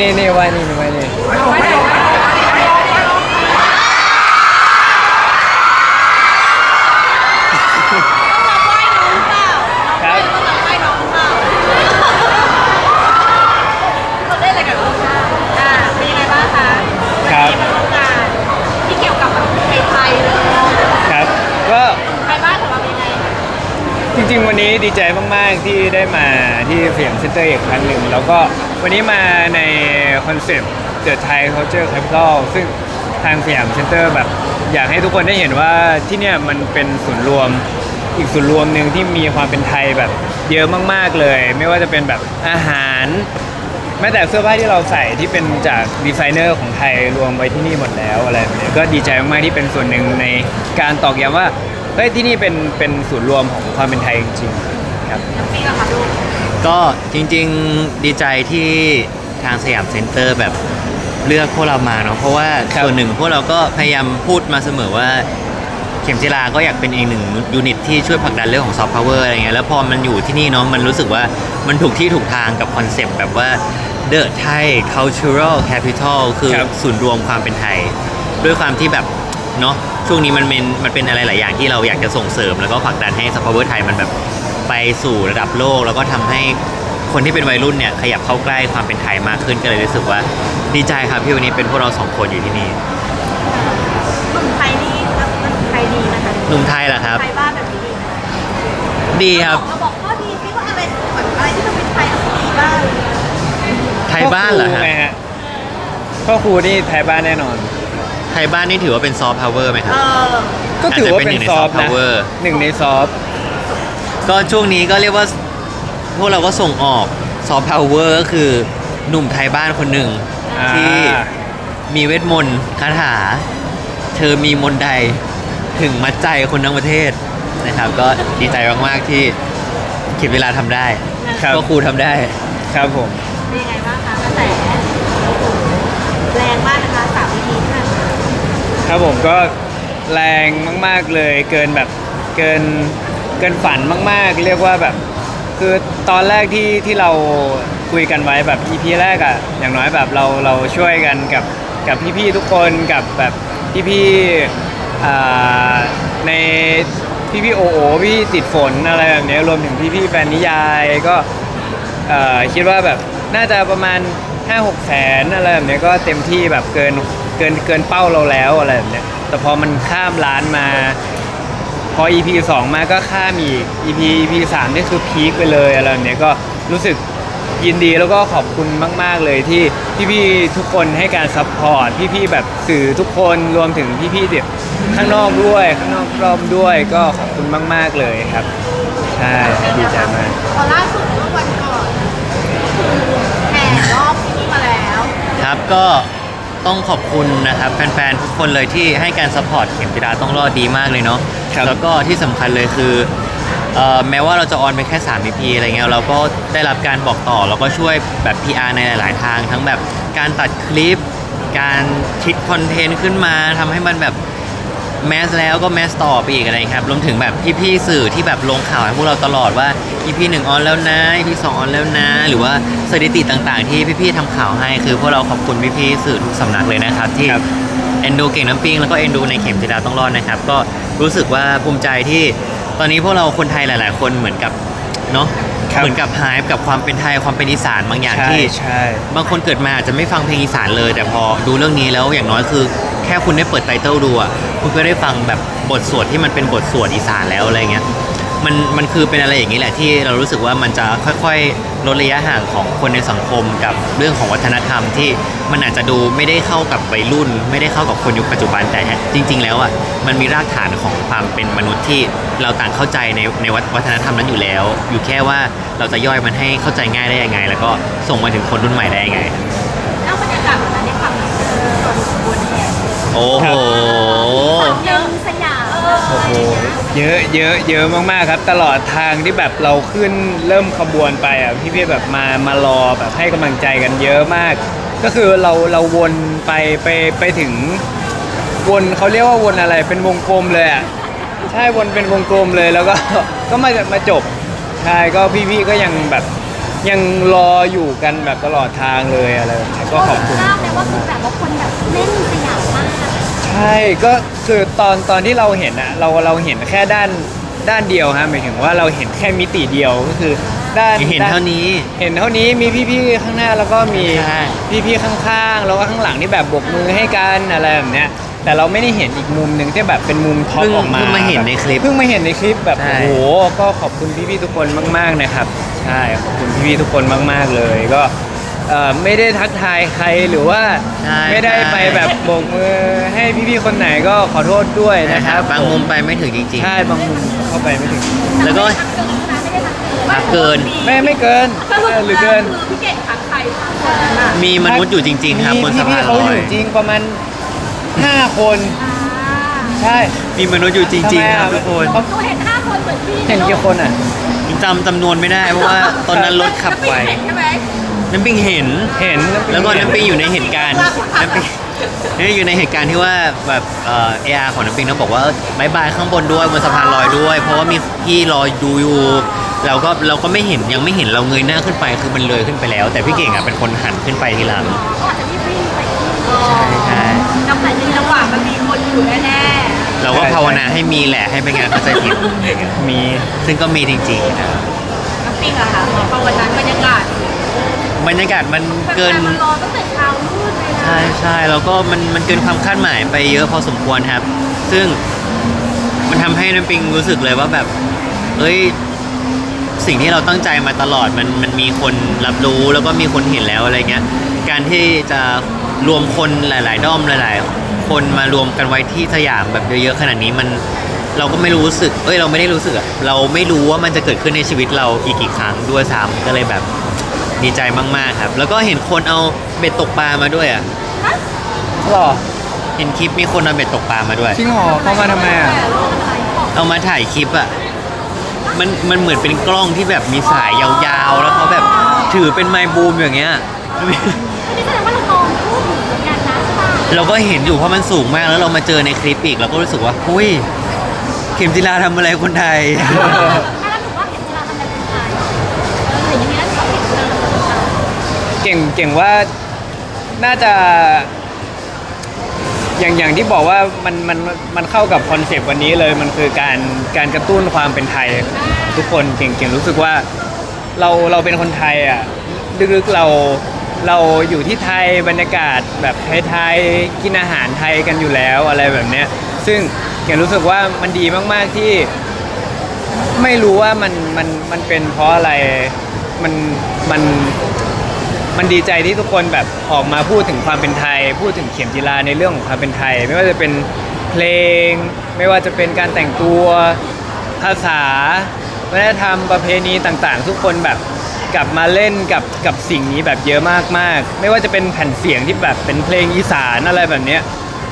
นี่นี่นี่ไว้นี่ไว้นี่ไปออกไปออกต้องรับไหว้น้องหรือเปล่าน้องไหว้ต้องรับไหว้น้องหรือเปล่าเราได้อะไรกับน้องบ้างอ่าเป็นยังไงบ้างคะวันนี้มาร่วมงานที่เกี่ยวกับแบบไทยๆเลยครับก็ไทยบ้านของเราเป็นยังไงจริงๆ วันนี้ดีใจมาก ๆ ที่ได้มาที่เสียงเซ็นเตอร์อีกครั้งหนึ่งแล้วก็ วันนี้มาในคอนเซปต์ The Thai Culture Capital ซึ่งทางสยามเซ็นเตอร์แบบ อยากให้ทุกคนได้เห็นว่าที่เนี่ยมันเป็นศูนย์รวมอีกศูนย์รวมหนึ่งที่มีความเป็นไทยแบบเยอะมาก ๆเลย ไม่ว่าจะเป็นแบบอาหารแม้แต่เสื้อผ้าที่เราใส่ที่เป็นจากดีไซเนอร์ของไทยรวมไว้ที่นี่หมดแล้วอะไรแบบนี้ก็ดีใจมากๆที่เป็นส่วนหนึ่งในการตอกย้ำว่าเฮ้ยที่นี่เป็นเป็นศูนย์รวมของความเป็นไทยจริงๆครับ น้ำปีละค่ะลูก ก็จริงๆดีใจที่ทางสยามเซ็นเตอร์แบบเลือกพวกเรามาเนาะเพราะว่าครับส่วนหนึ่งพวกเราก็พยายามพูดมาเสมอว่า เข็มจิลาก็อยากเป็นอีกหนึ่งยูนิตที่ช่วยผลักดันเรื่องของซอฟต์พาวเวอร์อะไรเงี้ยแล้วพอมันอยู่ที่นี่เนาะมันรู้สึกว่ามันถูกที่ถูกทางกับคอนเซปต์แบบว่า The Thai Cultural Capital คือครับ ศูนย์รวมความเป็นไทย ด้วยความที่แบบเนาะช่วงนี้มันเป็นมันเป็นอะไรหลายอย่างที่เราอยากจะส่งเสริมแล้วก็ผลักดันให้ซอฟต์พาวเวอร์ไทยมันแบบ ไปสู่ระดับโลก แล้วก็ทำให้คนที่เป็นวัยรุ่นเนี่ยขยับเข้าใกล้ความเป็นไทยมากขึ้นก็เลยรู้สึกว่าดีใจครับที่วันนี้เป็นพวกเราสองคนอยู่ที่นี่หนุ่มไทยนี่รับหนุ่มไทยดีนะคะหนุ่มไทยเหรอครับไทยบ้านแบบนี้ดีไหมดีครับเราบอกข้อดีที่ว่าอะไรเหมือนอะไรที่มันเป็นไทยของดีบ้างไทยบ้านเหรอพ่คฮะไงฮะพ่อครูนี่ไทยบ้านแน่นอน ไทยบ้านนี่ถือว่าเป็นซอฟต์พาวเวอร์ไหมคเอรับอก็ถือว่าเป็นซอฟต์อาจจะเป็นหนึ่งใน soft นะ power หนึ่งในซอฟต์ ก็ช่วงนี้ก็เรียกว่าพวกเราก็ส่งออกซอฟต์พาวเวอร์ก็คือหนุ่มไทยบ้านคนหนึ่ง ที่มีเวทมนต์คาถา เธอมีมนต์ใดถึงมัดใจคนทั้งประเทศนะครับ ก็ดีใจมาก ๆ ที่คิดเวลาทำได้ครับ ก็ครูทำได้ ครับผม เป็นยังไงบ้างคะกระแสแรงมากนะคะสามวิธีท่านครับผมก็แรงมาก ๆเลยเกินแบบเกินเกินฝันมากๆ เรียกว่าแบบคือตอนแรกที่ที่เราคุยกันไว้แบบ EP แรกอะอย่างน้อยแบบเราเราช่วยกันกับกับพี่ๆทุกคนกับแบบพี่ๆในพี่ๆโอโอพี่ติดฝนอะไรแบบเนี้ยรวมถึงพี่ๆแฟนนิยายก็คิดว่าแบบน่าจะประมาณ 5 6แสนอะไรแบบเนี้ยก็เต็มที่แบบเกินเกินเกินเป้าเราแล้วอะไรแบบเนี้ยแต่พอมันข้ามล้านมา พอ EP 2 มาก็ข้ามอีก EP EP 3นี่คือพีคไปเลยอะไรแบบเนี้ยก็รู้สึกยินดีแล้วก็ขอบคุณมาก ๆ เลยที่พี่ๆทุกคนให้การซัพพอร์ตพี่ๆแบบสื่อทุกคนรวมถึงพี่ๆเด็กข้างนอกด้วย ข้างนอกรอบด้วยก็ขอบคุณมาก ๆ เลยครับ ใช่ดีใจมากพอล่าสุดเมื่อวันก่อนแห่รอบที่นี่มาแล้ว ครับก็ ต้องขอบคุณนะครับแฟนๆทุกคนเลยที่ให้การซัพพอร์ตเข็มจิราต้องรอดดีมากเลยเนาะครับแล้วก็ที่สำคัญเลยคือเอ่อแม้ว่าเราจะออนไปแค่3 EP อะไรเงี้ยเราก็ได้รับการบอกต่อแล้วก็ช่วยแบบ PR ในหลาย ๆ ทาง ทั้งแบบการตัดคลิป การคิดคอนเทนต์ขึ้นมาทำให้มันแบบ แมสแล้วก็แมสต่อไปอีกอะไรครับรวมถึงแบบพี่ๆสื่อที่แบบลงข่าวให้พวกเราตลอดว่า EP 1ออนแล้วนะ EP 2ออนแล้วนะ หรือว่าสถิติต่างๆ ที่พี่ๆทำข่าวให้คือพวกเราขอบคุณพี่ๆสื่อทุกสำนักเลยนะครับที่ครับเอ็นดูเก่งน้ำปิงแล้วก็เอ็นดูในเข็มจิราต้องรอดนะครับ ก็รู้สึกว่าภูมิใจที่ตอนนี้พวกเราคนไทยหลาย ๆ คนเหมือนกับเนาะครับเหมือนกับหายกับความเป็นไทยความเป็นอีสานบางอย่างใช่ที่ใช่บางคนเกิดมาอาจจะไม่ฟังเพลงอีสานเลย แต่พอดูเรื่องนี้แล้วอย่างน้อยคือ แค่คุณได้เปิดไตเติลดูอะคุณก็ได้ฟังแบบบทสวดที่มันเป็นบทสวดอีสานแล้วอะไรเงี้ยมันมันคือเป็นอะไรอย่างนี้แหละที่เรารู้สึกว่ามันจะค่อยๆลดระยะห่างของคนในสังคมกับเรื่องของวัฒนธรรมที่มันอาจจะดูไม่ได้เข้ากับวัยรุ่น ไม่ได้เข้ากับคนยุคปัจจุบันแต่จริง ๆ แล้วอะมันมีรากฐานของความเป็นมนุษย์ที่เราต่างเข้าใจในในวัฒนธรรมนั้นอยู่แล้ว อยู่แค่ว่าเราจะย่อยมันให้เข้าใจง่ายได้ยังไง แล้วก็ส่งมาถึงคนรุ่นใหม่ได้ยังไงแล้วบรรยากาศวันนั้นได้ฟังส่วนบนเนี่ย โอ้โหเยิงสยามโอ้โห เยอะเยอะเยอะมากๆครับ ตลอดทางที่แบบเราขึ้นเริ่มขบวนไปอะพี่ๆแบบมามารอแบบให้กำลังใจกันเยอะมาก ก็คือเราเราวนไปไปไปถึง วนเขาเรียกว่าวนอะไรเป็นวงกลมเลยอะใช่วนเป็นวงกลมเลยแล้วก็ ก็มามาจบใช่ก็พี่ๆก็ยังแบบยังรออยู่กันแบบตลอดทางเลยอะไรแบบนี้ก็ขอบคุณ ทราบเลยว่าคือแบบว่าคนแบบเล่นสยามมาก ใช่ก็คือตอนตอนที่เราเห็นอะเราเราเห็นแค่ด้านด้านเดียวฮะหมายถึงว่าเราเห็นแค่มิติเดียวก็คือด้านเห็นด้ เท่านี้ เห็นเท่านี้มีพี่ๆข้างหน้าแล้วก็มีใช่พี่ๆข้างๆแล้วก็ข้างหลังที่แบบบกมือให้กันอะไรแบบเนี้ยแต่เราไม่ได้เห็นอีกมุมหนึ่งที่แบบเป็นมุมท็อปเพิ่งออกมาเพิ่งมาเห็นในคลิปเพิ่งมาเห็นในคลิปแบบใช่ โอ้โหก็ขอบคุณพี่ๆทุกคนมาก ๆนะครับ ใช่ขอบคุณพี่ๆทุกคนมาก ๆเลย ก็ เอ่อไม่ได้ทักทายใครหรือว่าใช่ไม่ได้ไปแบบโบกมือให้พี่ๆคนไหนก็ขอโทษด้วยนะนะคครัรับบางมุมไปไม่ถึงจริง ใช่บางมุมเข้าไปไม่ถึงแล้วก็ทักเกินนะไม่ได้ทักเกินทักเกินไม่ไม่เกินสรุปหรือเกินคือพี่เก่งทักใครคนนั้นอะๆมีมนุษย์อยู่จริง ๆ ครับบนสะพานมีลพี่ๆเขาออยยู่จริงประมาณห้าคนอ่าใช่มีมนุษย์อยู่จริง ๆ ครับทุกคนเขาหนูเห็นห้าคนเหมือนพี่เห็นกี่คนอะ จำจำนวนไม่ได้เพราะว่าตอนนั้นรถขับไว ใช่ไหม น้ำปิงเห็น เห็นแล้วก็น้ำปิงอยู่ในเหตุการณ์น้ำปิงนี่อยู่ในเหตุการณ์ที่ว่าแบบเอ่อเออาของน้ำปิงเขาบอกว่าบายบายข้างบนด้วยบนสะพานลอยด้วย เพราะว่ามีพี่รอดูอยู่เราก็เราก็ไม่เห็นยังไม่เห็นเราเงยหน้าขึ้นไปคือมันเลยขึ้นไปแล้ว แต่พี่เก่งอะเป็นคนหันขึ้นไปทีหลังเขาอาจจะรีบวิ่งไปที่ใช่จังหวะในระหว่างมันมีคนอยู่แน่เราก็ภาวนาให้มีแหละให้เป็นงานเข้าใจผิดมีซึ่งก็มีจริงๆนะครับๆน้ำปิ้งอะค่ะพอวันนั้นบรรยากาศ บรรยากาศมันแฟเกินนๆมันรอตั้งแต่เช้ามืดเลยนะใช่ใช่แล้วก็มันมันเกินความคาดหมายไปเยอะพอสมควรครับ ซึ่งมันทำให้น้ำปิงรู้สึกเลยว่าแบบ เอ้ย สิ่งที่เราตั้งใจมาตลอดมันมันมีคนรับรู้แล้วก็มีคนเห็นแล้วอะไรเงี้ย การที่จะรวมคนหลาย ๆ ด้อมหลาย ๆ คนมารวมกันไว้ที่สยามแบบเยอะๆขนาดนี้มันเราก็ไม่รู้สึก เอ้ยเราไม่ได้รู้สึกอะเราไม่รู้ว่ามันจะเกิดขึ้นในชีวิตเราอีกกี่ครั้งด้วยซ้ำก็เลยแบบ ดีใจมากๆครับ แล้วก็เห็นคนเอาเบ็ดตกปลามาด้วยอะหรอเห็นคลิปมีคนเอาเบ็ดตกปลามาด้วย จริงเหรอเข้ามาทำไมอะเอามาถ่ายคลิปอะมันมันเหมือนเป็นกล้องที่แบบมีสายยาวๆ แล้วเขาแบบถือเป็นไมค์บูมอย่างเงี้ย นี่แสดงว่าเรามองพูดถึงเหมือนกันนะใช่ป่ะเราก็เห็นอยู่เพราะมันสูงมากแล้วเรามาเจอในคลิปอีกเราก็รู้สึกว่าหุ้ย เข็มจิลาทำอะไรคนไทย ก่งเก่งว่าน่าจะ อย่างอย่างที่บอกว่ามันมันมันเข้ากับคอนเซปต์วันนี้เลยมันคือการการกระตุ้นความเป็นไทย ทุกคนเก่งเก่งรู้สึกว่าเราเราเป็นคนไทยอะลึกๆเราเราอยู่ที่ไทยบรรยากาศแบบไทยๆกินอาหารไทยกันอยู่แล้วอะไรแบบเนี้ย ซึ่งเก่งรู้สึกว่ามันดีมากๆที่ ไม่รู้ว่ามันมันมันเป็นเพราะอะไรมันมัน มันดีใจที่ทุกคนแบบออกมาพูดถึงความเป็นไทย พูดถึงเข็มจีราในเรื่องของความเป็นไทย ไม่ว่าจะเป็นเพลง ไม่ว่าจะเป็นการแต่งตัวภาษาวัฒนธรรมประเพณีต่างๆ ทุกคนแบบกลับมาเล่นกับกับสิ่งนี้แบบเยอะมากๆ ไม่ว่าจะเป็นแผ่นเสียงที่แบบเป็นเพลงอีสานอะไรแบบเนี้ย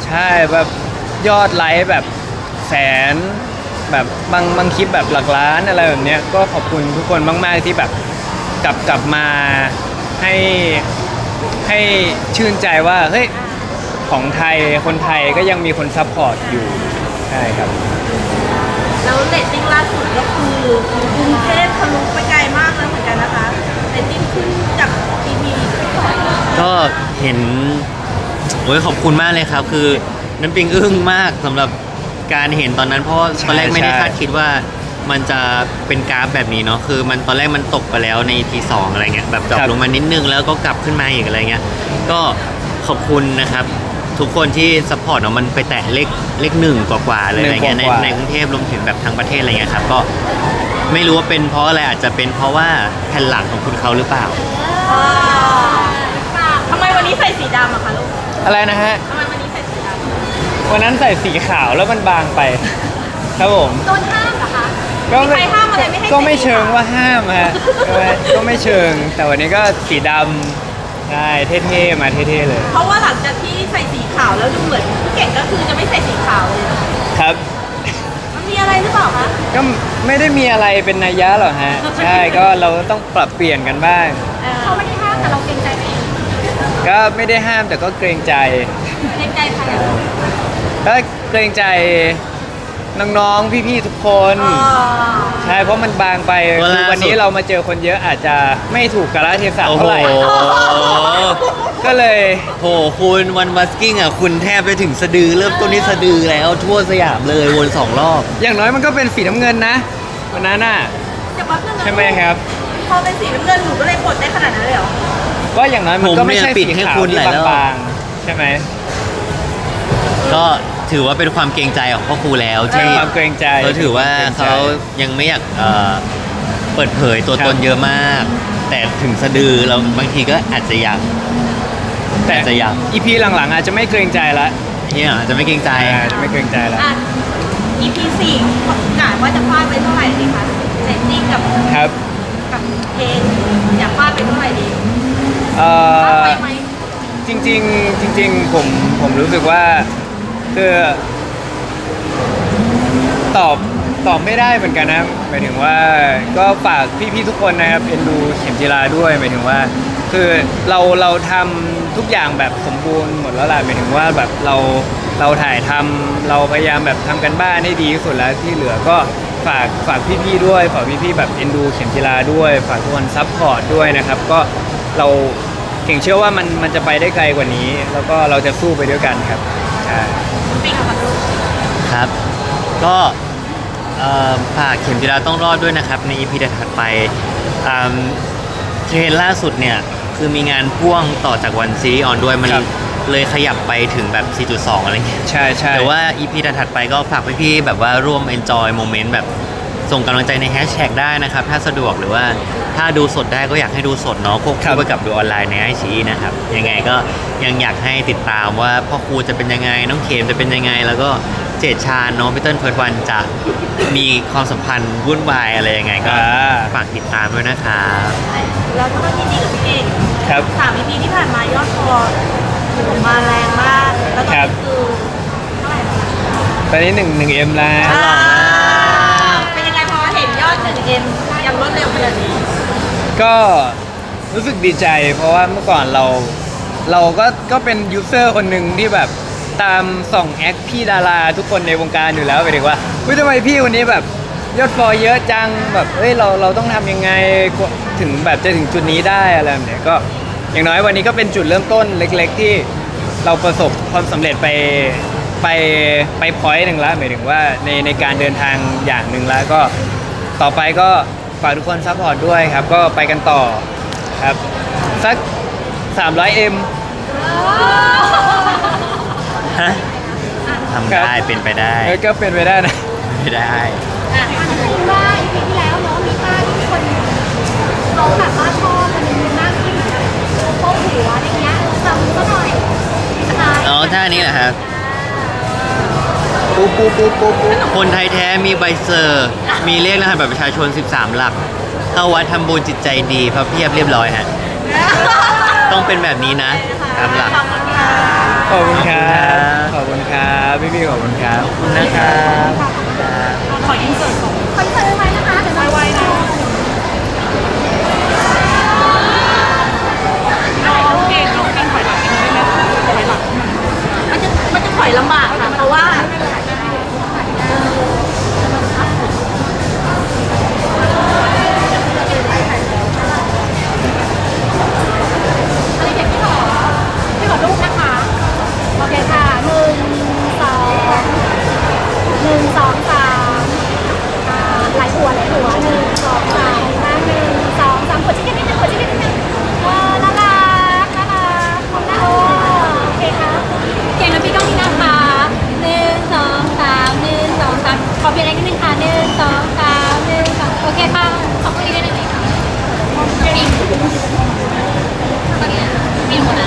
ใช่แบบยอดไลค์แบบแสนแบบบางบางคลิปแบบหลักล้านอะไรแบบเนี้ยก็ขอบคุณทุกคนมาก ๆที่แบบกลับกลับมา ให้ให้ชื่นใจว่าเฮ้ยของไทยคนไทยก็ยังมีคนซัพพอร์ตอยู่ใช่ครับ แล้วเรตติ้งล่าสุดก็คือกรุงเทพทะลุไปไกลมากแล้วเหมือนกันนะคะเรตติ้งขึ้นจาก EP ก่อนก็เห็นโอ้ยขอบคุณมากเลยครับ คือน้ำปิงอึ้งมากสำหรับการเห็นตอนนั้นเพราะว่าใช่ตอนแรกไม่ได้ใช่คาดคิดว่า มันจะเป็นกราฟแบบนี้เนาะคือ มันตอนแรกมันตกไปแล้วในทีสองอะไรเงี้ยแบบดรอปครับลงมานิดนึงแล้วก็กลับขึ้นมาอีกอะไรเงี้ยก็ขอบคุณนะครับ ทุกคนที่สปอร์ตเนาะมันไปแตะเลขเลขหนึ่งกว่าๆเลยอะไรเงี้ยในในกรุงเทพรวมถึงแบบทั้งประเทศอะไรเงี้ยครับก็ไม่รู้ว่าเป็นเพราะอะไรอาจจะเป็นเพราะว่าแผ่นหลังของคุณเขาหรือเปล่าทำไมวันนี้ใส่สีดำอะคะลูกอะไรนะฮะทำไมวันนี้ใส่สีดำวันนั้นใส่สีขาวแล้วมันบางไป ครับผมโดนห้าม เหรอคะก็มีใครห้ามอะไรไม่ให้ก็ไม่ใส่สีเชิงขาวว่าห้ามฮะก็ไม่ก็ไม่เชิง แต่วันนี้ก็สีดำใช่เท่ๆมาเท่ๆเลย เพราะว่าหลังจากที่ใส่สีขาวแล้วดูเหมือนพี่เก่งก็คือจะไม่ใส่สีขาวเลยนะครับ มันมีอะไรหรือเปล่าคะก็ไม่ได้มีอะไรเป็นนัยยะหรอกฮะใช่ก็เราต้องปรับเปลี่ยนกันบ้างเขาไม่ได้ห้ามแต่เราเกรงใจเองก็ไม่ได้ห้ามแต่ก็เกรงใจเกรงใจใครอะก็เกรงใจ น้องๆ พี่ๆ ทุกคนอ๋อใช่เพราะมันบางไปก็คือล่าสุดวันนี้เรามาเจอคนเยอะอาจจะไม่ถูกกาลเทศะโอ้โหเท่าไหร่ก็เลยโหคุณวันบัสกิ้งอะคุณแทบไปถึงสะดือเริ่มต้นที่สะดือแล้วทั่วสยามเลยวนสองรอบ อย่างน้อยมันก็เป็นสีน้ำเงินนะวันนั้นน่ะเดี๋ยวแป๊บนึงนะใช่ไหมครับ พอเป็นสีน้ำเงินหนูก็เลยกดได้ขนาดนั้นเลยเหรอก็อย่างน้อยมันก็ไม่ใช่ผมเนี่ยปิสีดให้ขาวคุณที่หลายรอบ บางๆใช่ไหมก็ ถือว่าเป็นความเกรงใจของพ่อครูแล้วใช่ที่ความเกรงใจเขาถือว่าเขายังไม่อยากเอ่อเปิดเผยตัวตนเยอะมาก แต่ถึงสะดือเราบางทีก็อาจจะอยากแต่อาจจะยังอีพีหลังๆ อาจจะไม่เกรงใจละเนี่ยอาจจะไม่เกรงใจอาจจะไม่เกรงใจละอะ EP สี่กะว่าจะฟาดไปเท่าไหร่ดีคะเรตติ้งกับครับกับเพลงอยากฟาดไปเท่าไหร่ดีเอ่ฟาดอไปไหมจริงๆจริง ๆ ผมผมรู้สึกว่า คือตอบตอบไม่ได้เหมือนกันนะหมายถึงว่าก็ฝากพี่ๆทุกคนนะครับเอ็นดูเข็มจีราด้วยหมายถึงว่า คือเราเราทำทุกอย่างแบบสมบูรณ์หมดแล้วล่ะหมายถึงว่าแบบเราเราถ่ายทำเราพยายามแบบทำกันบ้านให้ดีที่สุดแล้วที่เหลือก็ฝากฝากพี่ๆด้วยฝากพี่ๆแบบเอ็นดูเข็มจีราด้วย ฝากทุกคนซัพพอร์ตด้วยนะครับ ก็เราเก่งเชื่อว่ามันมันจะไปได้ไกลกว่านี้ แล้วก็เราจะสู้ไปด้วยกันครับใช่ ปิงกับลูกครับ ก็เอ่อฝากเข็มจิราต้องรอดด้วยนะครับ ใน EP ถัดไปอืมเทรนล่าสุดเนี่ย คือมีงานพ่วงต่อจากวันซีรีส์ออนด้วยมันครับ เลยขยับไปถึงแบบ 4.2 อะไรเงี้ย ใช่ใช่แต่ว่า EP ถัดๆไปก็ฝากพี่ๆแบบว่าร่วม enjoy moment แบบ ส่งกำลังใจในแฮชแท็กได้นะครับ ถ้าสะดวกหรือว่าถ้าดูสดได้ก็อยากให้ดูสดเนาะควบครัคู่บไปกับดูออนไลน์ในไอชีนะครับ ยังไงก็ยังอยากให้ติดตามว่าพ่อครูจะเป็นยังไง น้องเขมจะเป็นยังไง แล้วก็เจดชาญน้องพีเติ้ลเฟิร์สวันจะมีความสัมพันธ์วุ่นวายอะไรยังไงก็อ่า ฝากติดตามด้วยนะครับ แล้วก็ยินดีกับพี่เก่งครับ สาม EP ที่ผ่านมายอดฟอลโอ้โหมาแรงมาก แล้วตอนครันี้บคือเท่าไหร่แล้วคะตอนนี้หนึ่งหนึ่งเอ็มแล้ว อ่าเป็นยังไงพอเห็น เอ็มยังรวดเร็วขนาดนี้ก็รู้สึกดีใจ เพราะว่าเมื่อก่อนเราเราก็ก็เป็นยูเซอร์คนหนึ่งที่แบบตามส่องแอคพี่ดาราทุกคนในวงการอยู่แล้วไปถึงว่าเฮ้ยทำไมพี่คนนี้แบบยอดฟอลเยอะจังแบบเฮ้ยเราเราต้องทำยังไงถึงแบบจะถึงจุดนี้ได้อะไรแบบเนี้ยก็อย่างน้อยวันนี้ก็เป็นจุดเริ่มต้นเล็ก ๆ ที่เราประสบความสำเร็จไปไปไปพอยต์หนึ่งแล้วหมายถึงว่าในในการเดินทางอย่างหนึ่งแล้วก็ ต่อไปก็ฝากทุกคนซัพพอร์ตด้วยครับ ก็ไปกันต่อครับ สัก 300M ฮะทำได้เป็นไปได้เออก็เป็นไปได้นะ ไม่ได้ อะอันนี้ว่า EP ที่แล้วเนาะมีภาพที่คนเขาแบบว่าชอบมันมีหน้าที่โป๊ะหัวอะไรเงี้ยจำก็หน่อยนะคะอ๋อท่านี้แหละครับ ปูปูปูปูปูคนไทยแท้มีใบเซอร์ มีเลขรหัสบัตรประชาชน 13 หลัก เข้าวัดทำบุญจิตใจดีพระเพียบเรียบร้อยฮะ ต้องเป็นแบบนี้นะตามหลัก ขอบคุณค่ะขอบคุณครับ ขอบคุณครับพี่ๆขอบคุณครับขอบคุณนะครับ หนึ่งสองสามอ่าหลายหัวหลายหัวหนึ่งสองสามมาหนึ่งสองสามหัวชิคกี้นิดนึงหัวชิคกี้นิดนึงเออน่ารักน่ารักขอบคุณนะโอ้เคครับเก่งแล้วพี่ก้องพี่นะคะหนึ่งสองสามหนึ่งสองสามขอเปลี่ยนอะไรนิดนึงค่ะหนึ่งสองสามหนึ่งสองโอเคค่ะขอบคุณอีกนิดนึงเลยค่ะเก่งตอนนี้เปลี่ยนหมดแล้